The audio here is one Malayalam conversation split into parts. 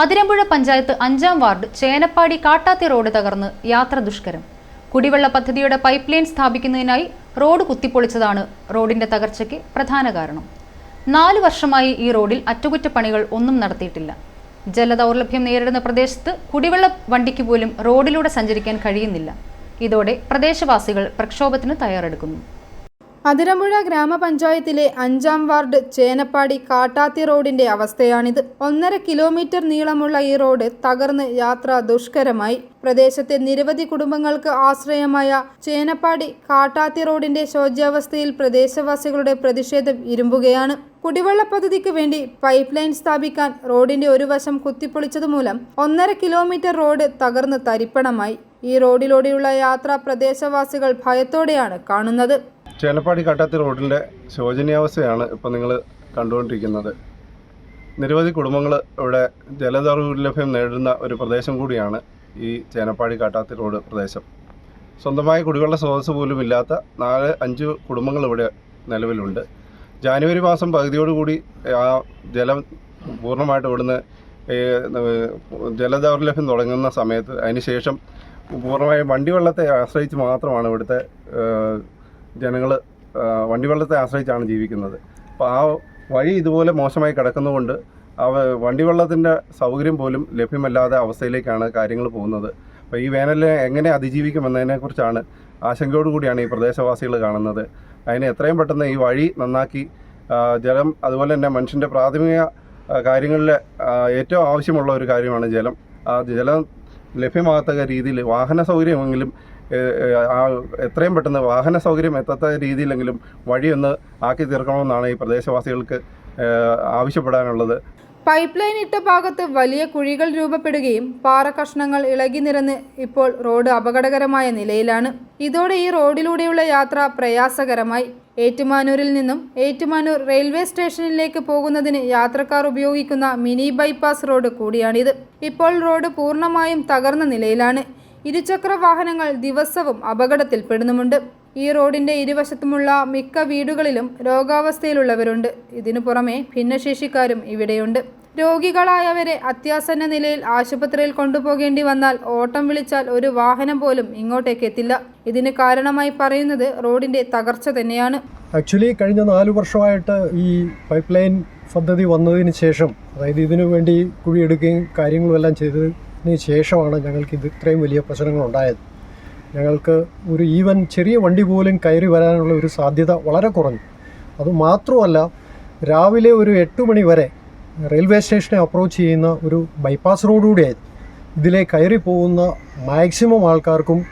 അതിരമ്പുഴ പഞ്ചായത്ത് അഞ്ചാം വാർഡ് ചേനപ്പാടി കാട്ടാത്തി റോഡ് തകർന്ന് യാത്ര ദുഷ്കരം. കുടിവെള്ള പദ്ധതിയുടെ പൈപ്പ് ലൈൻ സ്ഥാപിക്കുന്നതിനായി റോഡ് കുത്തിപ്പൊളിച്ചതാണ് റോഡിന്റെ തകർച്ചയ്ക്ക് പ്രധാന കാരണം. നാല് വർഷമായി ഈ റോഡിൽ അറ്റകുറ്റപ്പണികൾ ഒന്നും നടത്തിയിട്ടില്ല. ജലദൗർലഭ്യം നേരിടുന്ന പ്രദേശത്ത് കുടിവെള്ള വണ്ടിക്ക് പോലും റോഡിലൂടെ സഞ്ചരിക്കാൻ കഴിയുന്നില്ല. ഇതോടെ പ്രദേശവാസികൾ പ്രക്ഷോഭത്തിന് തയ്യാറെടുക്കുന്നു. അതിരമ്പുഴ ഗ്രാമപഞ്ചായത്തിലെ അഞ്ചാം വാർഡ് ചേനപ്പാടി കാട്ടാത്തി റോഡിന്റെ അവസ്ഥയാണിത്. ഒന്നര കിലോമീറ്റർ നീളമുള്ള ഈ റോഡ് തകർന്ന് യാത്ര ദുഷ്കരമായി. പ്രദേശത്തെ നിരവധി കുടുംബങ്ങൾക്ക് ആശ്രയമായ ചേനപ്പാടി കാട്ടാത്തി റോഡിന്റെ ശോച്യാവസ്ഥയിൽ പ്രദേശവാസികളുടെ പ്രതിഷേധം ഇരുമ്പുകയാണ്. കുടിവെള്ള പദ്ധതിക്ക് വേണ്ടി പൈപ്പ് ലൈൻ സ്ഥാപിക്കാൻ റോഡിന്റെ ഒരു വശം കുത്തിപ്പൊളിച്ചതുമൂലം ഒന്നര കിലോമീറ്റർ റോഡ് തകർന്ന് തരിപ്പണമായി. ഈ റോഡിലൂടെയുള്ള യാത്ര പ്രദേശവാസികൾ ഭയത്തോടെയാണ് കാണുന്നത്. ചേലപ്പാടി കാട്ടാത്തി റോഡിന്റെ ശോചനീയാവസ്ഥയാണ് ഇപ്പോൾ നിങ്ങൾ കണ്ടുകൊണ്ടിരിക്കുന്നത്. നിരവധി കുടുംബങ്ങൾ ഇവിടെ ജലദൗർലഭ്യം നേടുന്ന ഒരു പ്രദേശം കൂടിയാണ് ഈ ചേനപ്പാടി കാട്ടാത്തി റോഡ് പ്രദേശം. സ്വന്തമായ കുടിവെള്ള സ്രോതസ് പോലും ഇല്ലാത്ത നാല് അഞ്ച് കുടുംബങ്ങൾ ഇവിടെ നിലവിലുണ്ട്. ജാനുവരി മാസം പകുതിയോടുകൂടി ആ ജലം പൂർണമായിട്ട് ഇവിടുന്ന് ജലദൗർലഭ്യം തുടങ്ങുന്ന സമയത്ത് അതിനുശേഷം പൂർണമായും വണ്ടിവെള്ളത്തെ ആശ്രയിച്ച് മാത്രമാണ് ഇവിടുത്തെ ജനങ്ങൾ വണ്ടിവെള്ളത്തെ ആശ്രയിച്ചാണ് ജീവിക്കുന്നത്. അപ്പോൾ ആ വഴി ഇതുപോലെ മോശമായി കിടക്കുന്നതുകൊണ്ട് അവ വണ്ടിവെള്ളത്തിന്റെ സൗകര്യം പോലും ലഭ്യമല്ലാത്ത അവസ്ഥയിലേക്കാണ് കാര്യങ്ങൾ പോകുന്നത്. അപ്പോൾ ഈ വേനലിനെ എങ്ങനെ അതിജീവിക്കുമെന്നതിനെക്കുറിച്ചാണ് ആശങ്കയോടു കൂടിയാണ് ഈ പ്രദേശവാസികൾ കാണുന്നത്. അതിന് എത്രയും പെട്ടെന്ന് ഈ വഴി നന്നാക്കി ജലം അതുപോലെ തന്നെ മനുഷ്യന്റെ പ്രാഥമിക കാര്യങ്ങളിൽ ഏറ്റവും ആവശ്യമുള്ള ഒരു കാര്യമാണ് ജലം. ആ ജലം ലഭ്യമാകത്തക്ക രീതിയിൽ വാഹന സൗകര്യമെങ്കിലും ആ എത്രയും പെട്ടെന്ന് വാഹന സൗകര്യം എത്താത്ത രീതിയിലെങ്കിലും വഴിയൊന്ന് ആക്കി തീർക്കണമെന്നാണ് ഈ പ്രദേശവാസികൾക്ക് ആവശ്യപ്പെടാനുള്ളത്. പൈപ്പ് ലൈൻ ഇട്ട ഭാഗത്ത് വലിയ കുഴികൾ രൂപപ്പെടുകയും പാറ കഷ്ണങ്ങൾ ഇളകി നിരന്ന് ഇപ്പോൾ റോഡ് അപകടകരമായ നിലയിലാണ്. ഇതോടെ ഈ റോഡിലൂടെയുള്ള യാത്ര പ്രയാസകരമായി. ഏറ്റുമാനൂരിൽ നിന്നും ഏറ്റുമാനൂർ റെയിൽവേ സ്റ്റേഷനിലേക്ക് പോകുന്നതിന് യാത്രക്കാർ ഉപയോഗിക്കുന്ന മിനി ബൈപ്പാസ് റോഡ് കൂടിയാണിത്. ഇപ്പോൾ റോഡ് പൂർണമായും തകർന്ന നിലയിലാണ്. ഇരുചക്ര വാഹനങ്ങൾ ദിവസവും അപകടത്തിൽപ്പെടുന്നുമുണ്ട് ഈ റോഡിന്റെ ഇരുവശത്തുമുള്ള മിക്ക വീടുകളിലും രോഗാവസ്ഥയിലുള്ളവരുണ്ട്. ഇതിനു പുറമെ ഭിന്നശേഷിക്കാരും ഇവിടെയുണ്ട്. രോഗികളായവരെ അത്യാസന്ന നിലയിൽ ആശുപത്രിയിൽ കൊണ്ടുപോകേണ്ടി വന്നാൽ ഓട്ടം വിളിച്ചാൽ ഒരു വാഹനം പോലും ഇങ്ങോട്ടേക്ക് എത്തില്ല. ഇതിന് കാരണമായി പറയുന്നത് റോഡിന്റെ തകർച്ച തന്നെയാണ്. ആക്ച്വലി കഴിഞ്ഞ നാലു വർഷമായിട്ട് ഈ പൈപ്പ് ലൈൻ പദ്ധതി വന്നതിന് ശേഷം അതായത് ഇതിനു വേണ്ടി കുഴിയെടുക്കുകയും കാര്യങ്ങളും എല്ലാം ചെയ്തതിന് ശേഷമാണ് ഞങ്ങൾക്ക് ഇത് ഇത്രയും വലിയ പ്രശ്നങ്ങളുണ്ടായത്. ഞങ്ങൾക്ക് ഒരു ഈവൻ ചെറിയ വണ്ടി പോലും കയറി വരാനുള്ള ഒരു സാധ്യത വളരെ കുറഞ്ഞു. അതുമാത്രമല്ല രാവിലെ ഒരു എട്ട് മണി വരെ റെയിൽവേ സ്റ്റേഷനെ അപ്രോച്ച് ചെയ്യുന്ന ഒരു ബൈപ്പാസ് റോഡ് ഇതിലെ കയറി പോകുന്ന മാക്സിമം ആൾക്കാർക്കും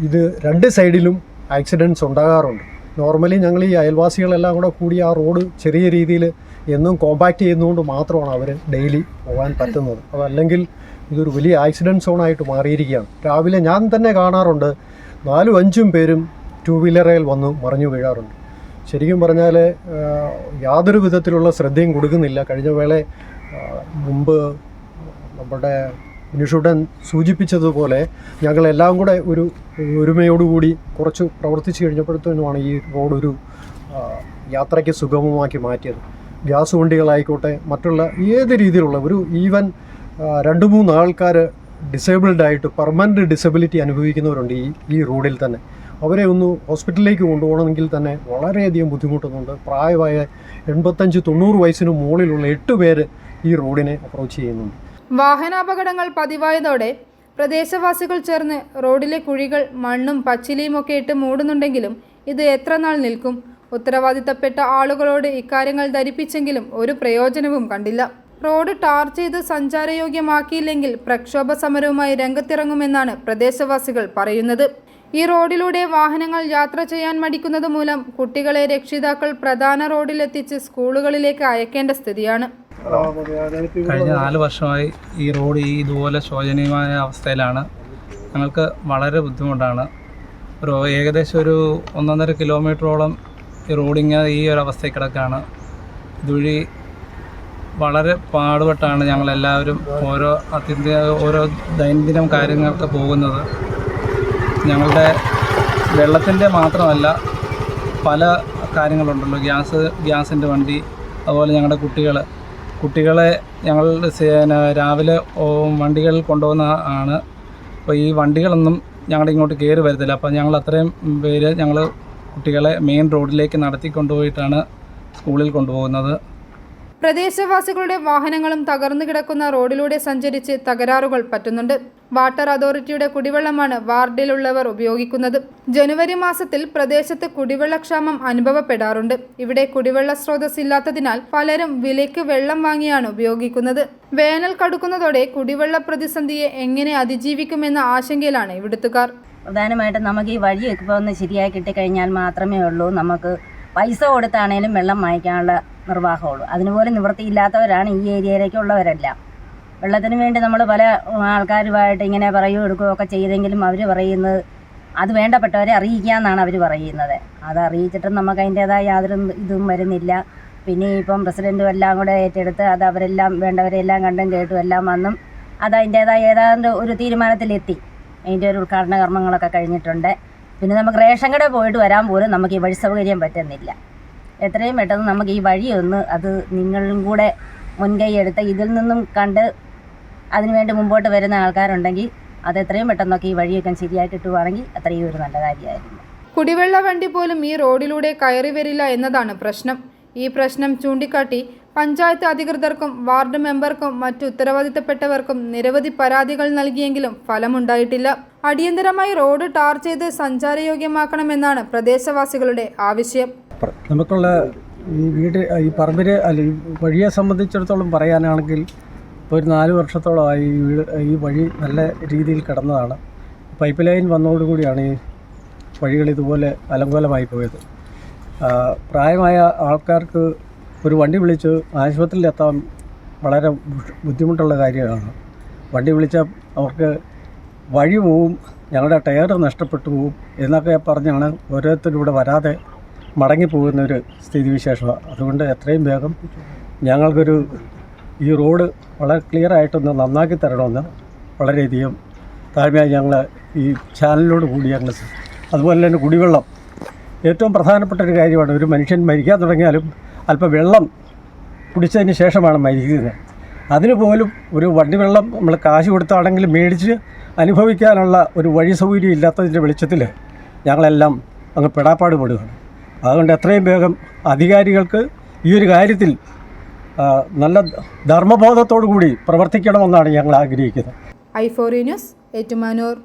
ഇത് രണ്ട് സൈഡിലും ആക്സിഡന്റ്സ് ഉണ്ടാകാറുണ്ട്. നോർമലി ഞങ്ങൾ ഈ അയൽവാസികളെല്ലാം കൂടെ കൂടി ആ റോഡ് ചെറിയ രീതിയിൽ എന്നും കോമ്പാക്റ്റ് ചെയ്യുന്നതുകൊണ്ട് മാത്രമാണ് അവർ ഡെയിലി പോകാൻ പറ്റുന്നത്. അതല്ലെങ്കിൽ ഇതൊരു വലിയ ആക്സിഡന്റ് സോണായിട്ട് മാറിയിരിക്കുകയാണ്. രാവിലെ ഞാൻ തന്നെ കാണാറുണ്ട്. നാലും അഞ്ചും പേരും ടു വീലറിൽ വന്ന് മറിഞ്ഞു വീഴാറുണ്ട്. ശരിക്കും പറഞ്ഞാൽ യാതൊരു വിധത്തിലുള്ള ശ്രദ്ധയും കൊടുക്കുന്നില്ല. കഴിഞ്ഞ വേള മുമ്പ് നമ്മുടെ മനുഷ്യൻ സൂചിപ്പിച്ചതുപോലെ ഞങ്ങളെല്ലാം കൂടെ ഒരു ഒരുമയോടുകൂടി കുറച്ച് പ്രവർത്തിച്ചു കഴിഞ്ഞപ്പോഴത്തേനുമാണ് ഈ റോഡ് ഒരു യാത്രയ്ക്ക് സുഗമമാക്കി മാറ്റിയത്. ഗ്യാസ് വണ്ടികളായിക്കോട്ടെ മറ്റുള്ള ഏത് രീതിയിലുള്ള ഒരു ഈവൻ രണ്ട് മൂന്ന് ആൾക്കാർ ഡിസേബിൾഡ് ആയിട്ട് പെർമനന്റ് ഡിസബിലിറ്റി അനുഭവിക്കുന്നവരുണ്ട് ഈ ഈ റോഡിൽ തന്നെ. അവരെ ഒന്ന് ഹോസ്പിറ്റലിലേക്ക് കൊണ്ടുപോകണമെങ്കിൽ തന്നെ വളരെയധികം ബുദ്ധിമുട്ടുന്നുണ്ട്. പ്രായമായ എൺപത്തഞ്ച് തൊണ്ണൂറ് വയസ്സിന് മുകളിലുള്ള എട്ട് പേര് ഈ റോഡിനെ അപ്രോച്ച് ചെയ്യുന്നുണ്ട്. വാഹനാപകടങ്ങൾ പതിവായതോടെ പ്രദേശവാസികൾ ചേർന്ന് റോഡിലെ കുഴികൾ മണ്ണും പച്ചിലയും ഒക്കെ ഇട്ട് മൂടുന്നുണ്ടെങ്കിലും ഇത് എത്ര നാൾ നിൽക്കും? ഉത്തരവാദിത്തപ്പെട്ട ആളുകളോട് ഇക്കാര്യങ്ങൾ ധരിപ്പിച്ചെങ്കിലും ഒരു പ്രയോജനവും കണ്ടില്ല. റോഡ് ടാർ ചെയ്ത് സഞ്ചാരയോഗ്യമാക്കിയില്ലെങ്കിൽ പ്രക്ഷോഭ സമരവുമായി രംഗത്തിറങ്ങുമെന്നാണ് പ്രദേശവാസികൾ പറയുന്നത്. ഈ റോഡിലൂടെ വാഹനങ്ങൾ യാത്ര ചെയ്യാൻ മടിക്കുന്നത് മൂലം കുട്ടികളെ രക്ഷിതാക്കൾ പ്രധാന റോഡിലെത്തിച്ച് സ്കൂളുകളിലേക്ക് അയക്കേണ്ട സ്ഥിതിയാണ്. കഴിഞ്ഞ നാല് വർഷമായി ഈ റോഡ് ഈ ഇതുപോലെ ശോചനീയമായ അവസ്ഥയിലാണ്. ഞങ്ങൾക്ക് വളരെ ബുദ്ധിമുട്ടാണ്. ഒരു ഏകദേശം ഒരു ഒന്നൊന്നര കിലോമീറ്ററോളം ഈ റോഡിങ് ഈ ഒരു അവസ്ഥയിൽ കിടക്കുകയാണ് ഇതുവഴി വളരെ പാടുപെട്ടാണ് ഞങ്ങളെല്ലാവരും ഓരോ അത്യന്ത ഓരോ ദൈനംദിനം കാര്യങ്ങൾക്ക് പോകുന്നത്. ഞങ്ങളുടെ വെള്ളത്തിന്റെ മാത്രമല്ല പല കാര്യങ്ങളുണ്ടല്ലോ. ഗ്യാസ് ഗ്യാസിന്റെ വണ്ടി അതുപോലെ ഞങ്ങളുടെ കുട്ടികൾ. കുട്ടികളെ ഞങ്ങൾ രാവിലെ വണ്ടികളിൽ കൊണ്ടുപോകുന്ന ആണ്. അപ്പോൾ ഈ വണ്ടികളൊന്നും ഞങ്ങളുടെ ഇങ്ങോട്ട് കയറി വരത്തില്ല. അപ്പോൾ ഞങ്ങൾ അത്രയും പേര് ഞങ്ങൾ കുട്ടികളെ മെയിൻ റോഡിലേക്ക് നടത്തി കൊണ്ടുപോയിട്ടാണ് സ്കൂളിൽ കൊണ്ടുപോകുന്നത്. പ്രദേശവാസികളുടെ വാഹനങ്ങളും തകർന്നു കിടക്കുന്ന റോഡിലൂടെ സഞ്ചരിച്ച് തകരാറുകൾ പറ്റുന്നുണ്ട്. വാട്ടർ അതോറിറ്റിയുടെ കുടിവെള്ളമാണ് വാർഡിലുള്ളവർ ഉപയോഗിക്കുന്നത്. ജനുവരി മാസത്തിൽ പ്രദേശത്ത് കുടിവെള്ളക്ഷാമം അനുഭവപ്പെടാറുണ്ട്. ഇവിടെ കുടിവെള്ള സ്രോതസ് ഇല്ലാത്തതിനാൽ പലരും വിലയ്ക്ക് വെള്ളം വാങ്ങിയാണ് ഉപയോഗിക്കുന്നത്. വേനൽ കടുക്കുന്നതോടെ കുടിവെള്ള പ്രതിസന്ധിയെ എങ്ങനെ അതിജീവിക്കുമെന്ന ആശങ്കയിലാണ് ഇവിടുത്തുകാർ. പ്രധാനമായിട്ടും നമുക്ക് ഈ വഴിയൊക്കെ ഒന്ന് ശരിയായി കിട്ടിക്കഴിഞ്ഞാൽ മാത്രമേ ഉള്ളൂ. നമുക്ക് പൈസ കൊടുത്താണേലും വെള്ളം വാങ്ങിക്കാനുള്ള നിർവാഹമുള്ളൂ. അതിനുപോലും നിവൃത്തിയില്ലാത്തവരാണ് ഈ ഏരിയയിലേക്കുള്ളവരെല്ലാം. വെള്ളത്തിന് വേണ്ടി നമ്മൾ പല ആൾക്കാരുമായിട്ട് ഇങ്ങനെ പറയുകയോ എടുക്കുകയോ ഒക്കെ ചെയ്തെങ്കിലും അവർ പറയുന്നത് അത് വേണ്ടപ്പെട്ടവരെ അറിയിക്കുക എന്നാണ് അവർ പറയുന്നത്. അത് അറിയിച്ചിട്ടും നമുക്ക് അതിന്റേതായ യാതൊരു ഇതും വരുന്നില്ല. പിന്നെ ഇപ്പം പ്രസിഡന്റും എല്ലാം കൂടെ ഏറ്റെടുത്ത് അത് അവരെല്ലാം വേണ്ടവരെല്ലാം കണ്ടും കേട്ടും എല്ലാം വന്നും അത് അതിന്റേതായ ഏതാണ്ട് ഒരു തീരുമാനത്തിലെത്തി. അതിന്റെ ഒരു ഉദ്ഘാടന കർമ്മങ്ങളൊക്കെ കഴിഞ്ഞിട്ടുണ്ട്. പിന്നെ നമുക്ക് റേഷൻ കട പോയിട്ട് വരാൻ പോലും നമുക്ക് ഈ വഴി സൗകര്യം പറ്റുന്നില്ല. എത്രയും പെട്ടെന്ന് നമുക്ക് ഈ വഴി ഒന്ന് അത് നിങ്ങളും കൂടെ മുൻകൈ എടുത്ത് ഇതിൽ നിന്നും കണ്ട് അതിനുവേണ്ടി മുമ്പോട്ട് വരുന്ന ആൾക്കാരുണ്ടെങ്കിൽ അത് എത്രയും പെട്ടെന്നൊക്കെ ഈ വഴിയൊക്കെ ശരിയായിട്ട് കിട്ടുവാണെങ്കിൽ അത്രയും ഒരു നല്ല കാര്യമായിരുന്നു. കുടിവെള്ള വണ്ടി പോലും ഈ റോഡിലൂടെ കയറി വരില്ല എന്നതാണ് പ്രശ്നം. ഈ പ്രശ്നം ചൂണ്ടിക്കാട്ടി പഞ്ചായത്ത് അധികൃതർക്കും വാർഡ് മെമ്പർക്കും മറ്റു ഉത്തരവാദിത്തപ്പെട്ടവർക്കും നിരവധി പരാതികൾ നൽകിയെങ്കിലും ഫലമുണ്ടായിട്ടില്ല. അടിയന്തരമായി റോഡ് ടാർ ചെയ്ത് സഞ്ചാരയോഗ്യമാക്കണമെന്നാണ് പ്രദേശവാസികളുടെ ആവശ്യം. നമുക്കുള്ള ഈ വീട് ഈ പറമ്പിന് അല്ല ഈ വഴിയെ സംബന്ധിച്ചിടത്തോളം പറയാനാണെങ്കിൽ ഒരു നാല് വർഷത്തോളമായി ഈ വീട് ഈ വഴി നല്ല രീതിയിൽ കിടന്നതാണ്. പൈപ്പ് ലൈൻ വന്നതോടുകൂടിയാണ് ഈ വഴികൾ ഇതുപോലെ അലങ്കോലമായി പോയത്. പ്രായമായ ആൾക്കാർക്ക് ഒരു വണ്ടി വിളിച്ച് ആശുപത്രിയിലെത്താൻ വളരെ ബുദ്ധിമുട്ടുള്ള കാര്യമാണ്. വണ്ടി വിളിച്ചാൽ അവർക്ക് വഴി പോവും ഞങ്ങളുടെ ടയർ നഷ്ടപ്പെട്ടു പോവും എന്നൊക്കെ പറഞ്ഞാണ് ഓരോരുത്തരും ഇവിടെ വരാതെ മടങ്ങിപ്പോകുന്നൊരു സ്ഥിതിവിശേഷമാണ്. അതുകൊണ്ട് എത്രയും വേഗം ഞങ്ങൾക്കൊരു ഈ റോഡ് വളരെ ക്ലിയർ ആയിട്ടൊന്ന് നന്നാക്കി തരണമെന്ന് വളരെയധികം താഴ്മയായി ഞങ്ങൾ ഈ ചാനലിനോട് കൂടി ഞങ്ങൾ അതുപോലെ തന്നെ കുടിവെള്ളം ഏറ്റവും പ്രധാനപ്പെട്ട ഒരു കാര്യമാണ് ഒരു മനുഷ്യൻ മരിക്കാൻ തുടങ്ങിയാലും അല്പം വെള്ളം കുടിച്ചതിന് ശേഷമാണ് മരിക്കുന്നത്. അതിന് പോലും ഒരു വണ്ടി വെള്ളം നമ്മൾ കാശ് കൊടുത്താണെങ്കിലും മേടിച്ച് അനുഭവിക്കാനുള്ള ഒരു വഴി സൗകര്യം ഇല്ലാത്തതിന്റെ വെളിച്ചത്തിൽ ഞങ്ങളെല്ലാം അങ്ങ് പെടാപ്പാട് പെടുകയാണ് അതുകൊണ്ട് എത്രയും വേഗം അധികാരികൾക്ക് ഈ ഒരു കാര്യത്തിൽ നല്ല ധർമ്മബോധത്തോടു കൂടി പ്രവർത്തിക്കണമെന്നാണ് ഞങ്ങൾ ആഗ്രഹിക്കുന്നത്. ഐ ഫോറി ന്യൂസ് ഏറ്റുമാനൂർ.